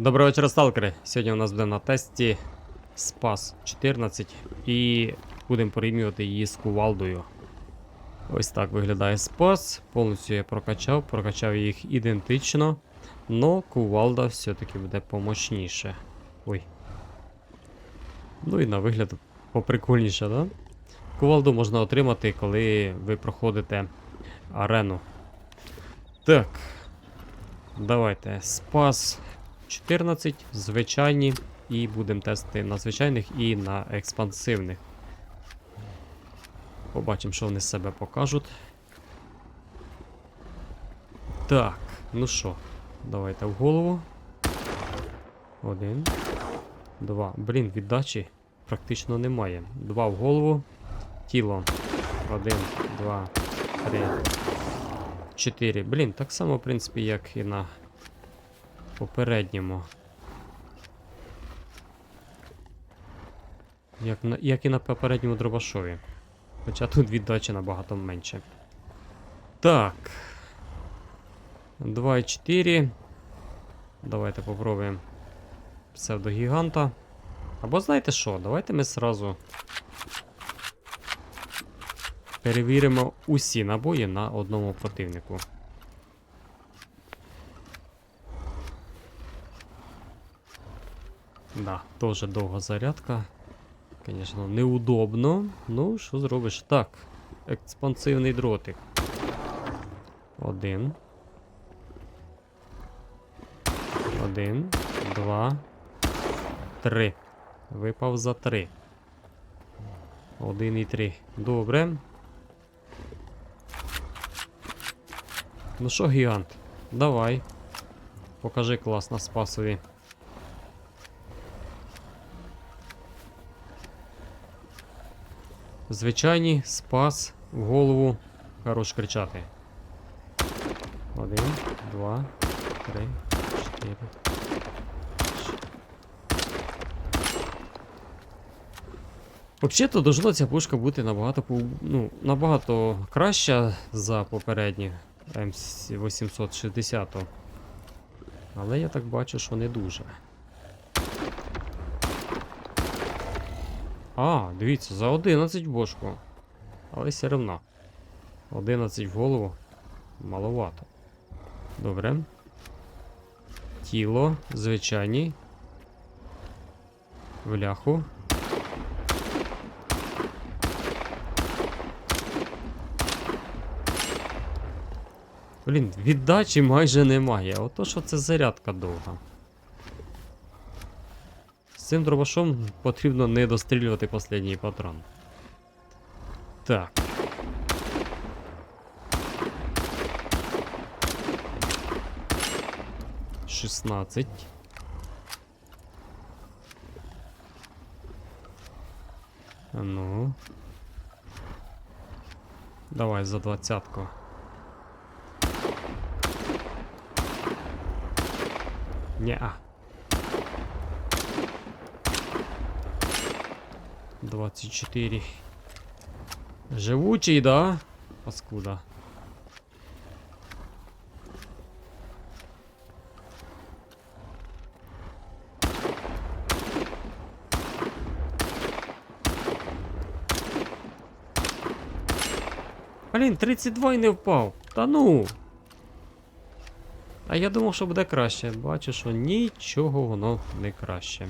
Доброго вечора, сталкери. Сьогодні у нас буде на тесті Спас 14 і будемо порівнювати її з кувалдою. Ось так виглядає Спас. Повністю я прокачав, прокачав їх ідентично, но кувалда все-таки буде помощніше. Ой. Ну і на вигляд поприкольніше, да? Кувалду можна отримати, коли ви проходите арену. Так. Давайте. Спас 14, звичайні, і будемо тестити на звичайних і на експансивних. Побачимо, що вони з себе покажуть. Так, ну що, давайте в голову. Один. Два. Блін, віддачі практично немає. Два в голову. Тіло. Один, два, три. Чотири. Блін, так само, в принципі, як і на попередньому. Як, на, як і на попередньому дробашові. Хоча тут віддачі набагато менше. Так. 2,4. Давайте попробуємо псевдогіганта. Або знаєте що? Давайте ми сразу перевіримо усі набої на одному противнику. Да, тоже довга зарядка. Звісно, неудобно. Ну, що зробиш? Так. Експансивний дротик. Один. Один. Два. Три. Випав за три. Один і три. Добре. Ну що, гігант? Давай. Покажи клас на спасові. Звичайні, спас, в голову. Хорош кричати. Один, два, три, чотири. Взагалі-то должна ця пушка бути набагато ну, набагато краща за попередні М860. Але я так бачу, що не дуже. А, дивіться, за 11 в бошку. Але все одно. 11 в голову. Маловато. Добре. Тіло, звичайні. В ляху. Блін, віддачі майже немає. Ото що це зарядка довга. З цим дробашом потрібно не дострілювати останній патрон. Так. Шістнадцять. А Ну. Давай за двадцятку. Неа. 24. Живучий, да? Паскуда. Блін, 32 і не впав. Та ну. А я думав, що буде краще. Бачу, що нічого воно не краще.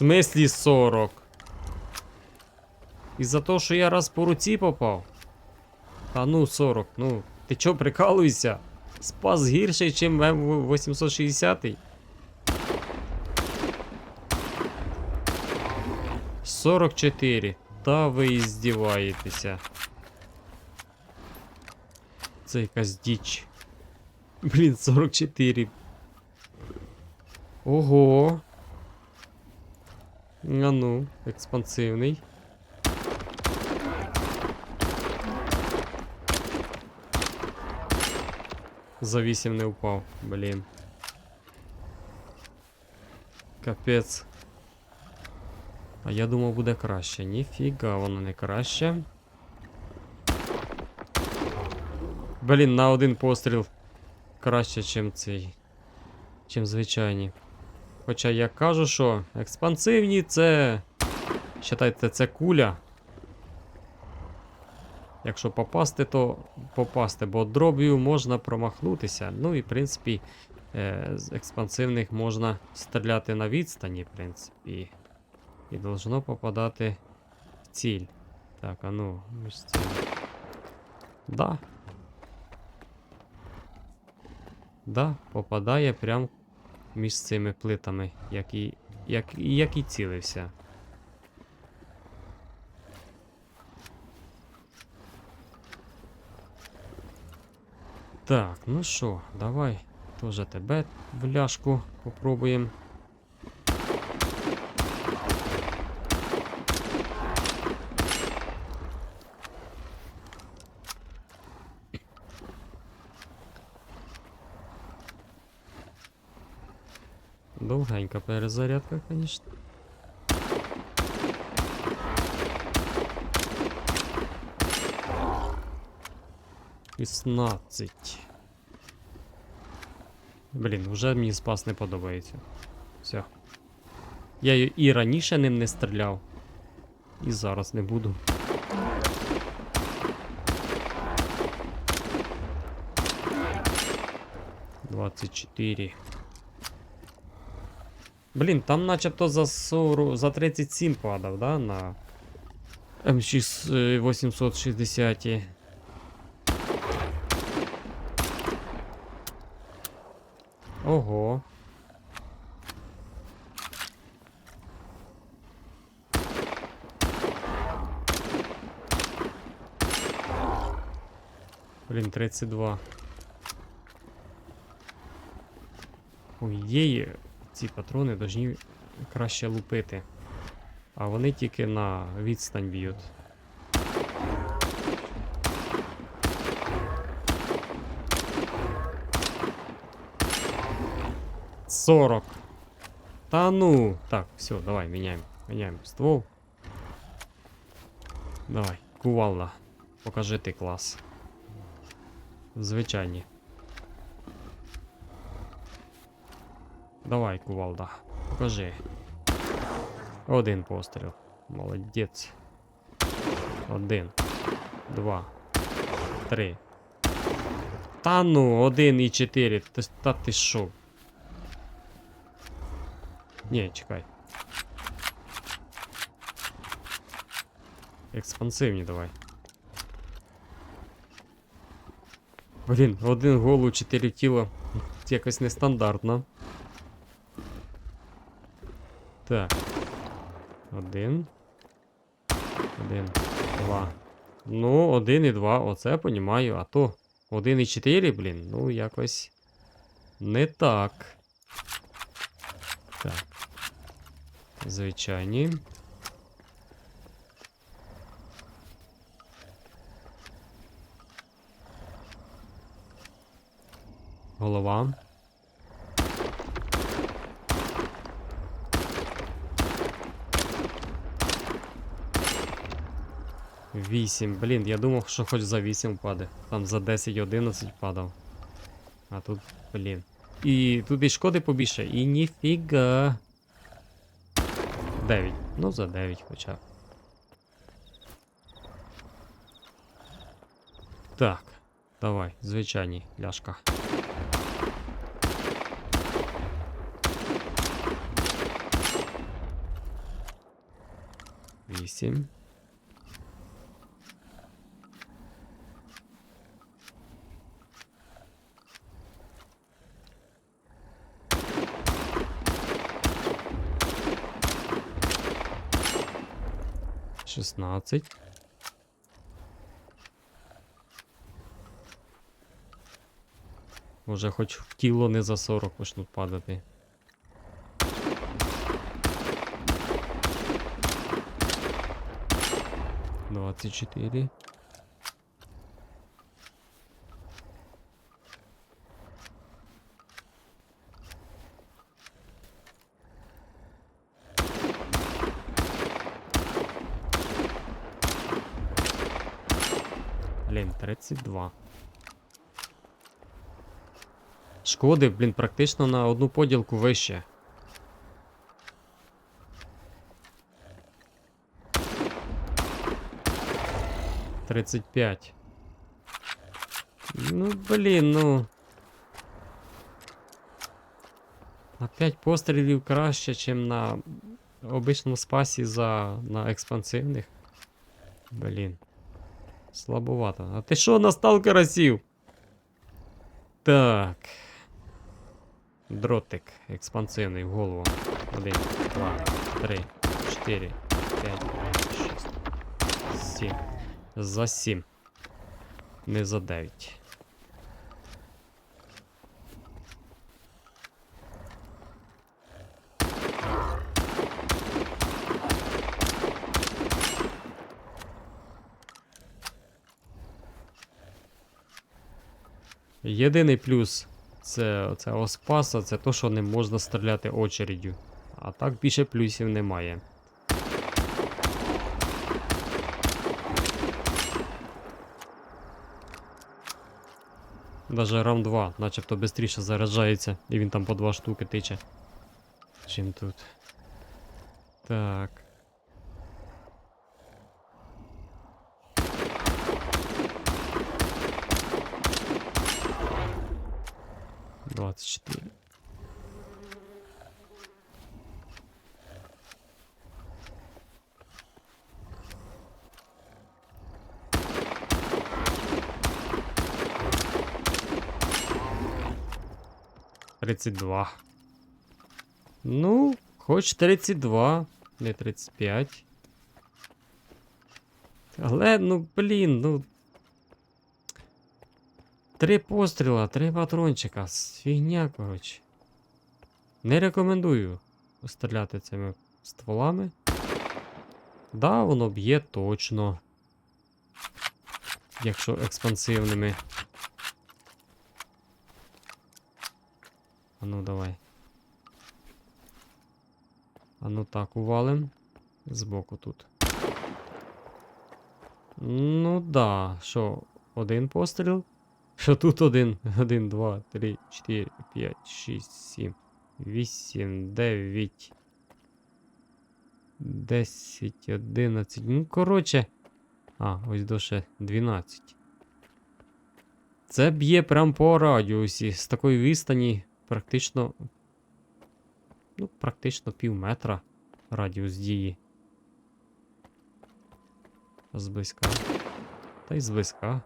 Смислі 40? Із-за того, що я раз по руці попав? Та ну 40, ну, ти чо прикалуєшся? Спас гірший, ніж М860? 44. Та ви іздіваєтеся. Це якась діч. Блін, 44. Ого. А ну, експансивний. За 8 не упав, блін. Капець. А я думав буде краще. Ніфіга, воно не краще. Блін, на один постріл краще, чим цей. Чим звичайні. Хоча я кажу, що експансивні це. Считайте, це куля. Якщо попасти, то попасти, бо дроб'ю можна промахнутися. Ну і в принципі, е, з експансивних можна стріляти на відстані, в принципі. І должно попадати в ціль. Так, а ну, між цим. Да. Да, попадає прям між цими плитами, як і, як, як і цілився. Так, ну що, давай теж тебе в ляшку попробуємо. Довгенька перезарядка, звісно. Пістнадцять. Блін, вже мені спас не подобається. Все. Я і раніше ним не стріляв. І зараз не буду. Двадцять чотири. Блін, там начебто за 40, за 37 падав, да, на М6 е, 860. Ого. Блін, 32. Ой, є ці патрони должні краще лупити. А вони тільки на відстань б'ють. Сорок. Та ну. Так, все, давай, міняємо. Міняємо ствол. Давай, кувалда. Покажи ти клас. Звичайні. Давай, кувалда. Покажи. Один постріл. Молодець. Один. Два. Три. Та ну, один і чотири. Та, ти шо? Ні, чекай. Експансивні давай. Блін, один голу, чотири тіла. Якось нестандартно. Так. Один. Один. Два. Ну, один і два. Оце понімаю. А то один і чотири, блін. Ну, якось. Не так. Так. Звичайні. Голова. Вісім. Блін, я думав, що хоч за 8 паде. Там за 10-11 падав. А тут, блін. І тут і шкоди побільше, і ніфіга. 9. Ну, за 9 хоча. Так. Давай, звичайні, ляшка. Вісім. Шістнадцять. Може, хоч в тіло не за 40 почнуть падати. Двадцять чотири. 32. Шкоди, блін, практично на одну поділку вище. Тридцять п'ять. Ну, блін, ну. На 5 пострілів краще, ніж на обичному спасі за на експансивних. Блін. Слабовато. А ти що на сталкера сів? Так. Дротик експансивний в голову. Один, два, три, чотири, п'ять, шість, сім. За сім. Не за дев'ять. Єдиний плюс це, це Оспаса, це то, що не можна стріляти очередю. А так більше плюсів немає. Даже раунд 2, начебто швидше заряджається, і він там по два штуки тиче. Чим тут. Так. Двадцать четыре. Тридцать два. Ну, хоч 32, не 35. Але, ну, блін, ну. Три постріла, три патрончика. Фігня, коротше. Не рекомендую стріляти цими стволами. Да, воно б'є точно. Якщо експансивними. А ну давай. А ну так, увалим. Збоку тут. Ну да, що, один постріл? Що тут один? Один, два, три, чотири, п'ять, шість, сім, вісім, дев'ять. Десять, одинадцять. Ну, коротше. А, ось до ще 12. Це б'є прям по радіусі. З такої відстані практично. Ну, практично пів метра радіус дії. Зблизька. Та й зблизька.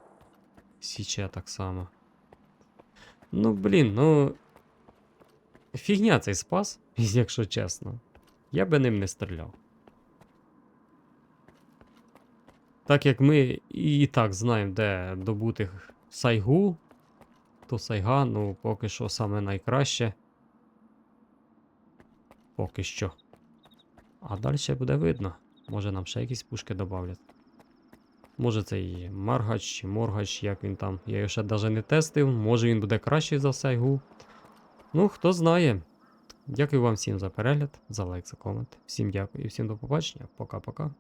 Січе так само. Ну, блін, ну. Фігня цей спас, якщо чесно. Я би ним не стріляв. Так як ми і так знаємо, де добути сайгу, то сайга, ну, поки що саме найкраще. Поки що. А далі буде видно. Може нам ще якісь пушки додавлять. Може це і Маргач чи Моргач, як він там. Я його ще навіть не тестив. Може він буде кращий за сайгу. Ну, хто знає. Дякую вам всім за перегляд, за лайк, за комент. Всім дякую і всім до побачення. Пока-пока.